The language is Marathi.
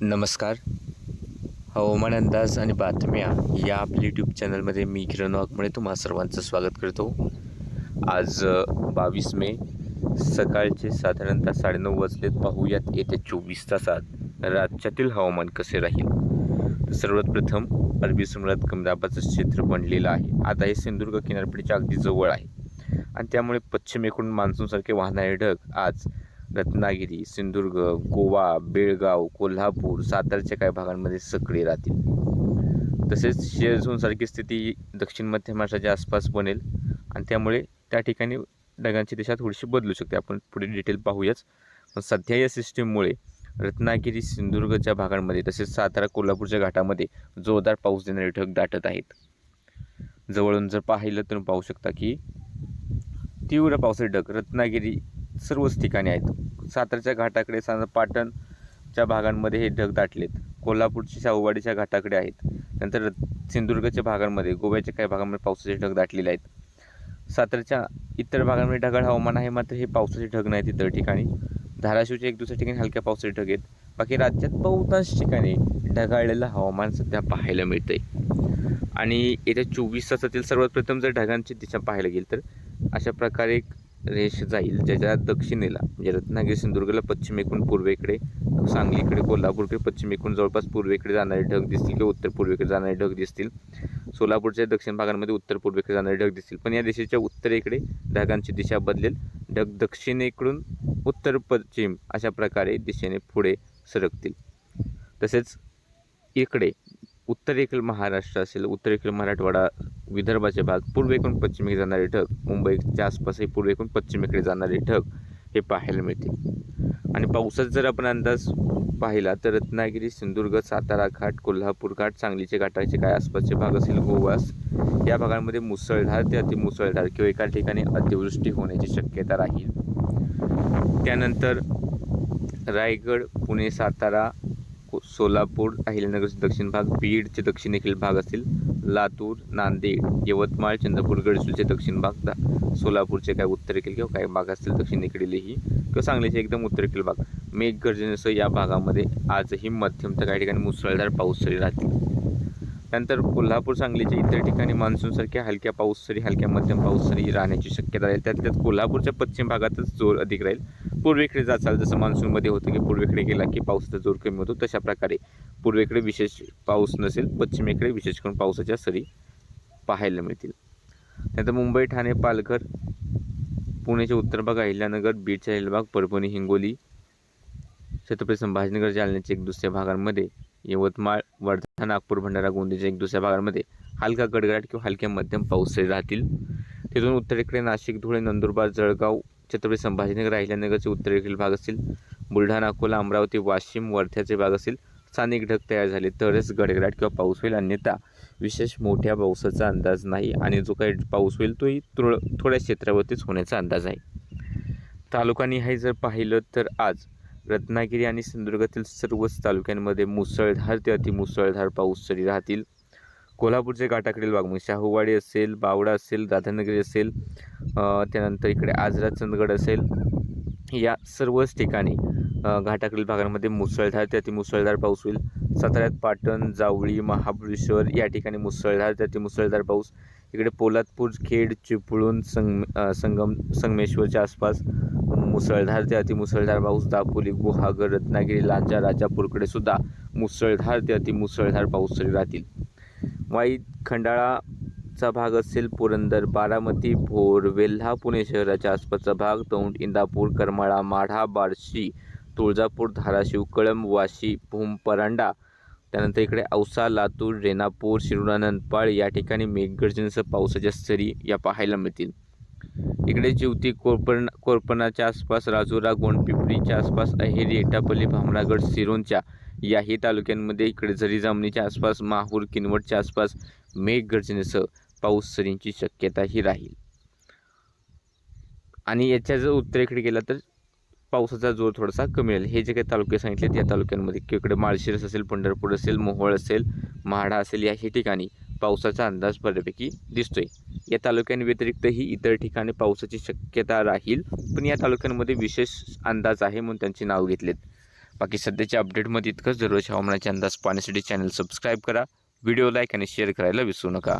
नमस्कार. हवामान अंदाज आणि बातम्या या आपल्या यूट्यूब चॅनलमध्ये मी किरण वाघमळे तुम्हा सर्वांचं स्वागत करतो. आज बावीस मे सकाळचे साधारणतः साडेनऊ वाजलेत. पाहूयात येत्या चोवीस तासात राज्यातील हवामान कसे राहील? सर्वात प्रथम अरबी समुद्रात कमी दाबाचं क्षेत्र बनलेलं आहे. आता हे सिंधुदुर्ग किनारपट्टीच्या अगदी जवळ आहे. आणि त्यामुळे पश्चिमेकडून मान्सूनसारखे वाहणारे ढग आज रत्नागिरी सिंधुदुर्ग गोवा बेळगाव कोल्हापूर सातारच्या काही भागांमध्ये सक्रिय राहतील. तसेच शेअरझोनसारखी स्थिती दक्षिण मध्य महाराष्ट्राच्या आसपास बनेल आणि त्यामुळे त्या ठिकाणी ढगांची दिशा थोडीशी बदलू शकते. आपण पुढे डिटेल पाहूयाच. पण सध्या या सिस्टीममुळे रत्नागिरी सिंधुदुर्गच्या भागांमध्ये तसेच सातारा कोल्हापूरच्या घाटामध्ये जोरदार पाऊस देणारे ढग दाटत आहेत. जवळून जर पाहिलं तर पाहू शकता की तीव्र पावसाचे ढग रत्नागिरी सर्वच ठिकाणी आहेत. सातारच्या घाटाकडे सा पाटणच्या भागांमध्ये हे ढग दाटलेत. कोल्हापूरच्या शाहूवाडीच्या घाटाकडे आहेत. नंतर सिंधुदुर्गच्या भागांमध्ये गोव्याच्या काही भागांमध्ये पावसाचे ढग दाटलेले आहेत. सातारच्या इतर भागांमध्ये ढगाळ हवामान आहे मात्र हे पावसाचे ढग नाहीत इतर ठिकाणी. धाराशिवच्या एक दुसऱ्या ठिकाणी हलक्या पावसाचे ढग आहेत. बाकी राज्यात बहुतांश ठिकाणी ढगाळलेलं हवामान सध्या पाहायला मिळतं आहे आणि येत्या चोवीस तासातील सर्वात प्रथम जर ढगांची दिशा पाहायला गेली तर अशा प्रकारे रेष जाईल ज्याच्या दक्षिणेला. म्हणजे रत्नागिरी सिंधुदुर्गला पश्चिमेकडून पूर्वेकडे सांगलीकडे कोल्हापूरकडे पश्चिमेकडून जवळपास पूर्वेकडे जाणारे ढग दिसतील किंवा उत्तर पूर्वेकडे जाणारे ढग दिसतील. सोलापूरच्या दक्षिण भागांमध्ये उत्तर पूर्वेकडे जाणारे ढग दिसतील. पण या दिशेच्या उत्तरेकडे ढगांची दिशा बदलेल. ढग दक्षिणेकडून उत्तर पश्चिम अशा प्रकारे दिशेने पुढे सरकतील. तसेच इकडे उत्तरेकडील महाराष्ट्र असेल उत्तरेकडील मराठवाडा विदर्भाचे भाग पूर्वेकडून पश्चिमेकडे जाणारे ढग मुंबईच्या आसपासही पूर्वेकडून पश्चिमेकडे जाणारे ढग हे पाहायला मिळते आणि पावसाचा जर आपण अंदाज पाहिला तर रत्नागिरी सिंधुदुर्ग सातारा घाट कोल्हापूर घाट सांगलीचे घाटाचे काय आसपासचे भाग असेल गोवास या भागांमध्ये मुसळधार ते अतिमुसळधार किंवा एका ठिकाणी अतिवृष्टी होण्याची शक्यता राहील. त्यानंतर रायगड पुणे सातारा सोलापूर अहिल्यानगरचे दक्षिण भाग बीडचे दक्षिणेकडील भाग असतील. लातूर नांदेड यवतमाळ चंद्रपूर गडचूरचे दक्षिण भाग दा- सोलापूरचे काय उत्तरेकडील किंवा काही भाग असतील दक्षिणेकडीलही किंवा सांगलीचे एकदम उत्तरेकडील भाग. मेघगर्जनेसह या भागामध्ये आजही मध्यम तर काही ठिकाणी मुसळधार पाऊस सरी राहतील. त्यानंतर कोल्हापूर सांगलीच्या इतर ठिकाणी मान्सूनसारख्या हलक्या पाऊस सरी हलक्या मध्यम पाऊस सरी राहण्याची शक्यता राहील त्यात त्यात कोल्हापूरच्या पश्चिम भागातच जोर अधिक राहील. पूर्वेकडे जाचाल जसं मान्सूनमध्ये होतं की पूर्वेकडे गेला की पावसाचा जोर कमी होतो तशा प्रकारे पूर्वेकडे विशेष पाऊस नसेल पश्चिमेकडे विशेष करून पावसाच्या सरी पाहायला मिळतील. त्यानंतर मुंबई ठाणे पालघर पुण्याचे उत्तर भाग अहिल्यानगर बीडच्या हिलबाग परभणी हिंगोली छत्रपती संभाजीनगर जालन्याचे एक दुसऱ्या भागांमध्ये यवतमाळ वर्धा नागपूर भंडारा गोंदीच्या एक दुसऱ्या भागांमध्ये हलका गडगडाट किंवा हलक्या मध्यम पाऊस राहतील. तिथून उत्तरेकडे नाशिक धुळे नंदुरबार जळगाव छत्रपती संभाजीनगर राहिल्यानगरचे उत्तरेकडील भाग असतील. बुलढाणा अकोला अमरावती वाशिम वर्ध्याचे भाग असतील. स्थानिक ढग तयार झाले तरच गडगडाट किंवा पाऊस होईल. अन्यथा विशेष मोठ्या पावसाचा अंदाज नाही आणि जो काही पाऊस होईल तोही तुळ थोड्या क्षेत्रावरतीच होण्याचा अंदाज आहे. तालुकानी हे जर पाहिलं तर आज रत्नागिरी आणि सिंधुदुर्गातील सर्वच तालुक्यांमध्ये मुसळधार ते अतिमुसळधार पाऊस सरी राहतील. कोल्हापूरचे घाटाकडील भाग म्हणजे शाहूवाडी असेल बावडा असेल राधानगरी असेल त्यानंतर इकडे आजरा चंदगड असेल या सर्वच ठिकाणी घाटाकडील भागांमध्ये मुसळधार ते अतिमुसळधार पाऊस होईल. साताऱ्यात पाटण जावळी महाबळेश्वर या ठिकाणी मुसळधार ते अतिमुसळधार पाऊस इकडे पोलादपूर खेड चिपळूण संग संगम संगमेश्वरच्या आसपास मुसळधार ते अतिमुसळधार पाऊस दापोली गुहागर रत्नागिरी लांजा राजापूरकडे सुद्धा मुसळधार ते अतिमुसळधार पाऊस सरी राहतील. वाई खंडाळाचा भाग असेल पुरंदर बारामती भोर वेल्हा पुणे शहराच्या आसपासचा भाग दौंड इंदापूर करमाळा माढा बार्शी तुळजापूर धाराशिव कळंब वाशी भूम परांडा त्यानंतर इकडे औसा लातूर रेणापूर शिरोडा नंदपाळ या ठिकाणी मेघगर्जनेसह पावसाच्या सरी या पाहायला मिळतील. इकडे जिवती कोरपण कोरपणाच्या आसपास राजुरा गोंडपिपरीच्या आसपास अहेरी एटापल्ली भामरागड सिरोंच्या याही तालुक्यांमध्ये इकडे झरी जामणीच्या आसपास माहूर किनवटच्या आसपास मेघगर्जनेसह पाऊस सरींची शक्यताही राहील. आणि याच्या जर उत्तरेकडे गेला तर पावसाचा जोर थोडासा कमी राहील हे जे काही तालुके सांगितलेत या तालुक्यांमध्ये किकडे माळशिरस असेल पंढरपूर असेल मोहोळ असेल म्हाडा असेल याही ठिकाणी पावसाचा अंदाज बऱ्यापैकी दिसतोय. या तालुक्यांव्यतिरिक्तही इतर ठिकाणी पावसाची शक्यता राहील पण या तालुक्यांमध्ये विशेष अंदाज आहे म्हणून त्यांची नाव घेतलेत. बाकी सध्याच्या अपडेटमध्ये इतकंच. दररोज हवामानाचे अंदाज पाहण्यासाठी चॅनल सबस्क्राईब करा व्हिडिओ लाईक आणि शेअर करायला विसरू नका.